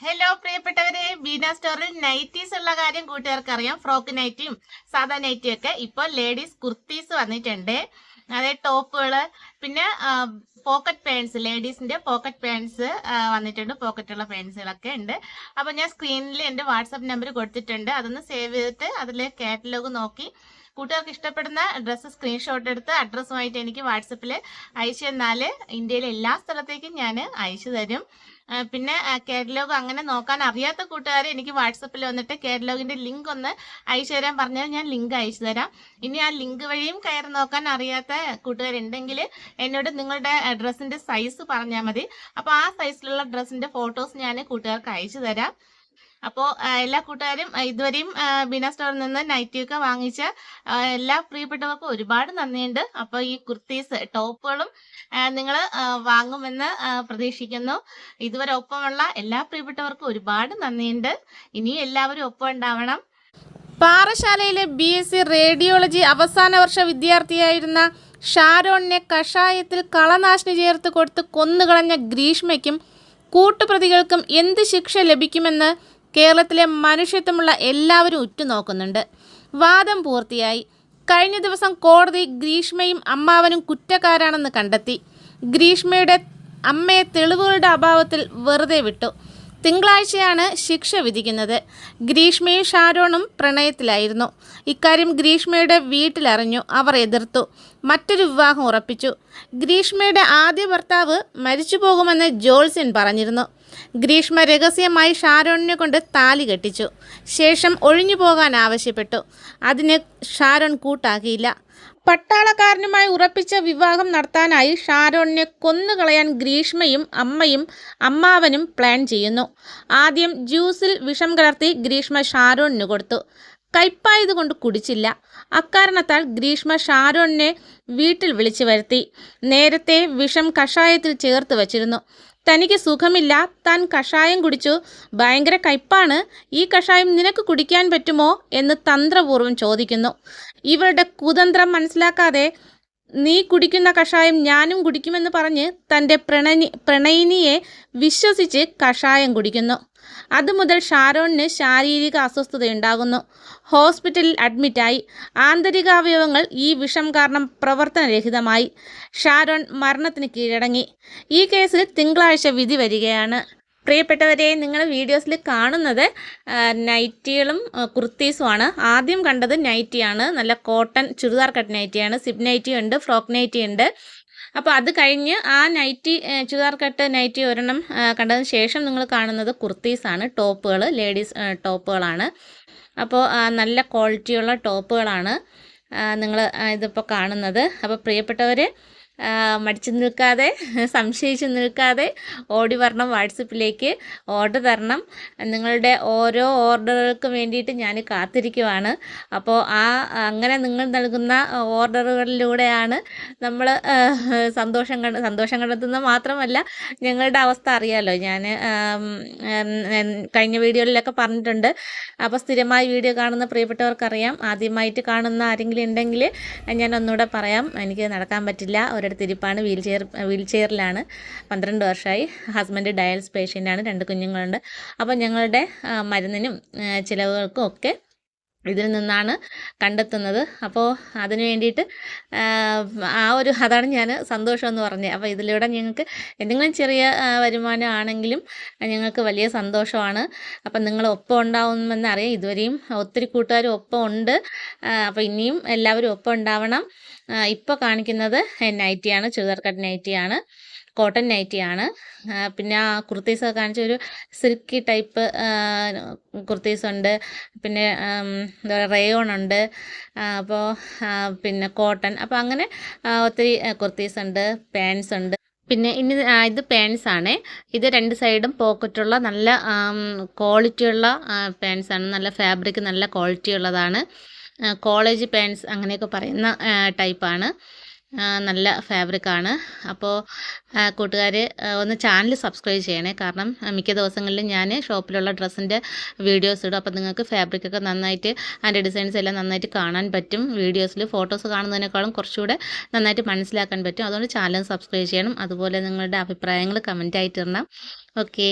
Hello പ്രിയപ്പെട്ടവരെ. ബീന സ്റ്റോറിൽ nighties ഉള്ള കാര്യം കൂട്ടുകാർക്ക് അറിയാം ഫ്രോക്ക് നൈറ്റിയും സാധാ നൈറ്റിയും ഒക്കെ. ഇപ്പോൾ ലേഡീസ് കുർത്തീസ് വന്നിട്ടുണ്ട്. അതായത് ടോപ്പുകൾ പിന്നെ പോക്കറ്റ് പാൻസ് ലേഡീസിന്റെ പോക്കറ്റ് പാൻസ് വന്നിട്ടുണ്ട്. പോക്കറ്റുള്ള പാൻസുകളൊക്കെ ഉണ്ട്. അപ്പൊ ഞാൻ സ്ക്രീനിൽ എന്റെ വാട്സപ്പ് നമ്പർ കൊടുത്തിട്ടുണ്ട്. അതൊന്ന് സേവ് ചെയ്തിട്ട് അതിലെ കാറ്റലോഗ് നോക്കി കൂട്ടുകാർക്ക് ഇഷ്ടപ്പെടുന്ന ഡ്രസ്സ് സ്ക്രീൻഷോട്ട് എടുത്ത് അഡ്രസ്സുമായിട്ട് എനിക്ക് വാട്സപ്പിൽ അയച്ചു തന്നാൽ ഇന്ത്യയിലെ എല്ലാ സ്ഥലത്തേക്കും ഞാൻ അയച്ചു തരും. പിന്നെ കാറ്റലോഗ് അങ്ങനെ നോക്കാൻ അറിയാത്ത കൂട്ടുകാർ എനിക്ക് വാട്സപ്പിൽ വന്നിട്ട് കാറ്റലോഗിന്റെ ലിങ്ക് ഒന്ന് അയച്ചു തരാൻ പറഞ്ഞാൽ ഞാൻ ലിങ്ക് അയച്ചു തരാം. ഇനി ആ ലിങ്ക് വഴിയും കയറി നോക്കാൻ അറിയാത്ത കൂട്ടുകാരുണ്ടെങ്കിൽ എന്നോട് നിങ്ങളുടെ ഡ്രസ്സിന്റെ സൈസ് പറഞ്ഞാൽ മതി. അപ്പോൾ ആ സൈസിലുള്ള ഡ്രസ്സിന്റെ ഫോട്ടോസ് ഞാൻ കൂട്ടുകാർക്ക് അയച്ചു തരാം. അപ്പോൾ എല്ലാ കൂട്ടുകാരും ഇതുവരെയും ബിന സ്റ്റോറിൽ നിന്ന് നൈറ്റിയൊക്കെ വാങ്ങിച്ച എല്ലാ പ്രിയപ്പെട്ടവർക്കും ഒരുപാട് നന്ദിയുണ്ട്. അപ്പോൾ ഈ കുർത്തീസ് ടോപ്പുകളും നിങ്ങൾ വാങ്ങുമെന്ന് പ്രതീക്ഷിക്കുന്നു. ഇതുവരെ ഒപ്പമുള്ള എല്ലാ പ്രിയപ്പെട്ടവർക്കും ഒരുപാട് നന്ദിയുണ്ട്. ഇനി എല്ലാവരും ഒപ്പം ഉണ്ടാവണം. പാറശാലയിലെ ബി എസ് സി റേഡിയോളജി അവസാന വർഷ വിദ്യാർത്ഥിയായിരുന്ന ഷാരോണിനെ കഷായത്തിൽ കളനാശിനി ചേർത്ത് കൊടുത്ത് കൊന്നുകളഞ്ഞ ഗ്രീഷ്മയ്ക്കും കൂട്ടുപ്രതികൾക്കും എന്ത് ശിക്ഷ ലഭിക്കുമെന്ന് കേരളത്തിലെ മനുഷ്യത്വമുള്ള എല്ലാവരും ഉറ്റുനോക്കുന്നുണ്ട്. വാദം പൂർത്തിയായി. കഴിഞ്ഞ ദിവസം കോടതി ഗ്രീഷ്മയും അമ്മാവനും കുറ്റക്കാരാണെന്ന് കണ്ടെത്തി. ഗ്രീഷ്മയുടെ അമ്മയെ തെളിവുകളുടെ അഭാവത്തിൽ വെറുതെ വിട്ടു. തിങ്കളാഴ്ചയാണ് ശിക്ഷ വിധിക്കുന്നത്. ഗ്രീഷ്മയും ഷാരോണും പ്രണയത്തിലായിരുന്നു. ഇക്കാര്യം ഗ്രീഷ്മയുടെ വീട്ടിലറിഞ്ഞു. അവർ എതിർത്തു. മറ്റൊരു വിവാഹം ഉറപ്പിച്ചു. ഗ്രീഷ്മയുടെ ആദ്യ ഭർത്താവ് മരിച്ചു പോകുമെന്ന് ജോൾസിൻ പറഞ്ഞിരുന്നു. ഗ്രീഷ്മ രഹസ്യമായി ഷാരോണിനെ കൊണ്ട് താലി കെട്ടിച്ചു. ശേഷം ഒഴിഞ്ഞു പോകാൻ ആവശ്യപ്പെട്ടു. അതിന് ഷാരോൺ കൂട്ടാക്കിയില്ല. പട്ടാളക്കാരനുമായി ഉറപ്പിച്ച വിവാഹം നടത്താനായി ഷാരോണിനെ കൊന്നുകളയാൻ ഗ്രീഷ്മയും അമ്മയും അമ്മാവനും പ്ലാൻ ചെയ്യുന്നു. ആദ്യം ജ്യൂസിൽ വിഷം കലർത്തി ഗ്രീഷ്മ ഷാരോണിന് കൊടുത്തു. കയ്പായതുകൊണ്ട് കുടിച്ചില്ല. അക്കാരണത്താൽ ഗ്രീഷ്മ ഷാരോണിനെ വീട്ടിൽ വിളിച്ചു വരുത്തി. നേരത്തെ വിഷം കഷായത്തിൽ ചേർത്ത് വച്ചിരുന്നു. തനിക്ക് സുഖമില്ല. താൻ കഷായം കുടിച്ചു. ഭയങ്കര കയ്പാണ്. ഈ കഷായം നിനക്ക് കുടിക്കാൻ പറ്റുമോ എന്ന് തന്ത്രപൂർവം ചോദിക്കുന്നു. ഇവരുടെ കുതന്ത്രം മനസ്സിലാക്കാതെ നീ കുടിക്കുന്ന കഷായം ഞാനും കുടിക്കുമെന്ന് പറഞ്ഞ് തന്റെ പ്രണനി പ്രണയിനിയെ വിശ്വസിച്ച് കഷായം കുടിക്കുന്നു. അതുമുതൽ ഷാരോണിന് ശാരീരിക അസ്വസ്ഥതയുണ്ടാകുന്നു. ഹോസ്പിറ്റലിൽ അഡ്മിറ്റായി. ആന്തരികാവയവങ്ങൾ ഈ വിഷം കാരണം പ്രവർത്തനരഹിതമായി. ഷാരോൺ മരണത്തിന് കീഴടങ്ങി. ഈ കേസിൽ തിങ്കളാഴ്ച വിധി വരികയാണ്. പ്രിയപ്പെട്ടവരെ നിങ്ങൾ വീഡിയോസിൽ കാണുന്നത് നൈറ്റികളും കുർത്തീസുമാണ്. ആദ്യം കണ്ടത് നൈറ്റിയാണ്. നല്ല കോട്ടൺ ചുരിദാർ കട്ട് നൈറ്റിയാണ്. സിബ് നൈറ്റി ഉണ്ട് ഫ്രോക്ക് നൈറ്റി ഉണ്ട്. അപ്പോൾ അത് കഴിഞ്ഞ് ആ നൈറ്റി ചുരിദാർ കട്ട് നൈറ്റി ഒരെണ്ണം കണ്ടതിന് ശേഷം നിങ്ങൾ കാണുന്നത് കുർത്തീസാണ്. ടോപ്പുകൾ ലേഡീസ് ടോപ്പുകളാണ്. അപ്പോൾ നല്ല ക്വാളിറ്റിയുള്ള ടോപ്പുകളാണ് നിങ്ങൾ ഇതിപ്പോൾ കാണുന്നത്. അപ്പോൾ പ്രിയപ്പെട്ടവർ മടിച്ചു നിൽക്കാതെ സംശയിച്ച് നിൽക്കാതെ ഓടി വരണം വാട്സപ്പിലേക്ക് ഓർഡർ തരണം. നിങ്ങളുടെ ഓരോ ഓർഡറുകൾക്ക് വേണ്ടിയിട്ട് ഞാൻ കാത്തിരിക്കുവാണ്. അപ്പോൾ ആ അങ്ങനെ നിങ്ങൾ നൽകുന്ന ഓർഡറുകളിലൂടെയാണ് നമ്മൾ സന്തോഷം കണ്ട സന്തോഷം കണ്ടെത്തുന്നത് മാത്രമല്ല ഞങ്ങളുടെ അവസ്ഥ അറിയാമല്ലോ ഞാൻ കഴിഞ്ഞ വീഡിയോയിലൊക്കെ പറഞ്ഞിട്ടുണ്ട്. അപ്പോൾ സ്ഥിരമായി വീഡിയോ കാണുന്ന പ്രിയപ്പെട്ടവർക്കറിയാം. ആദ്യമായിട്ട് കാണുന്ന ആരെങ്കിലും ഉണ്ടെങ്കിൽ ഞാൻ ഒന്നുകൂടെ പറയാം. എനിക്ക് നടക്കാൻ പറ്റില്ല. ഒരിടത്ത് ഇരിപ്പാണ്. വീൽ ചെയർ വീൽ ചെയറിലാണ്. പന്ത്രണ്ട് വർഷമായി ഹസ്ബൻഡ് ഡയൽസ് പേഷ്യന്റാണ്. രണ്ട് കുഞ്ഞുങ്ങളുണ്ട്. അപ്പോൾ ഞങ്ങളുടെ മരുന്നിനും ചിലവുകൾക്കും ഒക്കെ ഇതിൽ നിന്നാണ് കണ്ടെത്തുന്നത്. അപ്പോൾ അതിന് വേണ്ടിയിട്ട് ആ, ഒരു അതാണ് ഞാൻ സന്തോഷമെന്ന് പറഞ്ഞത്. അപ്പോൾ ഇതിലൂടെ ഞങ്ങൾക്ക് എന്തെങ്കിലും ചെറിയ വരുമാനം ആണെങ്കിലും ഞങ്ങൾക്ക് വലിയ സന്തോഷമാണ്. അപ്പം നിങ്ങൾ ഒപ്പം ഉണ്ടാവുമെന്ന് അറിയാം. ഇതുവരെയും ഒത്തിരി കൂട്ടുകാരും ഒപ്പം ഉണ്ട്. അപ്പോൾ ഇനിയും എല്ലാവരും ഒപ്പം ഉണ്ടാവണം. ഇപ്പോൾ കാണിക്കുന്നത് നൈറ്റിയാണ് ചുരിദാർ കട്ട് നൈറ്റിയാണ് കോട്ടൺ നൈറ്റിയാണ് പിന്നെ ആ കുർത്തീസൊക്കെ കാണിച്ച ഒരു സിൽക്കി ടൈപ്പ് കുർത്തീസ് ഉണ്ട് പിന്നെ എന്താ പറയുക റേയോൺ ഉണ്ട്. അപ്പോൾ പിന്നെ കോട്ടൺ. അപ്പോൾ അങ്ങനെ ഒത്തിരി കുർത്തീസ് ഉണ്ട് പാൻസ് ഉണ്ട്. പിന്നെ ഇനി ഇത് പാൻസ് ആണ്. ഇത് രണ്ട് സൈഡും പോക്കറ്റുള്ള നല്ല ക്വാളിറ്റിയുള്ള പാൻസ് ആണ്. നല്ല ഫാബ്രിക് നല്ല ക്വാളിറ്റി ഉള്ളതാണ്. കോളേജ് പാൻസ് അങ്ങനെയൊക്കെ പറയുന്ന ടൈപ്പാണ് നല്ല ഫാബ്രിക്കാണ് അപ്പോൾ കൂട്ടുകാർ ഒന്ന് ചാനൽ സബ്സ്ക്രൈബ് ചെയ്യണേ. കാരണം മിക്ക ദിവസങ്ങളിലും ഞാൻ ഷോപ്പിലുള്ള ഡ്രസ്സിന്റെ വീഡിയോസ് ഇടും. അപ്പോൾ നിങ്ങൾക്ക് ഫാബ്രിക്കൊക്കെ നന്നായിട്ട് അതിന്റെ ഡിസൈൻസ് എല്ലാം നന്നായിട്ട് കാണാൻ പറ്റും. വീഡിയോസിൽ ഫോട്ടോസ് കാണുന്നതിനേക്കാളും കുറച്ചുകൂടെ നന്നായിട്ട് മനസ്സിലാക്കാൻ പറ്റും. അതുകൊണ്ട് ചാനൽ സബ്സ്ക്രൈബ് ചെയ്യണം. അതുപോലെ നിങ്ങളുടെ അഭിപ്രായങ്ങൾ കമന്റായിട്ട് ഇടണം. ഓക്കേ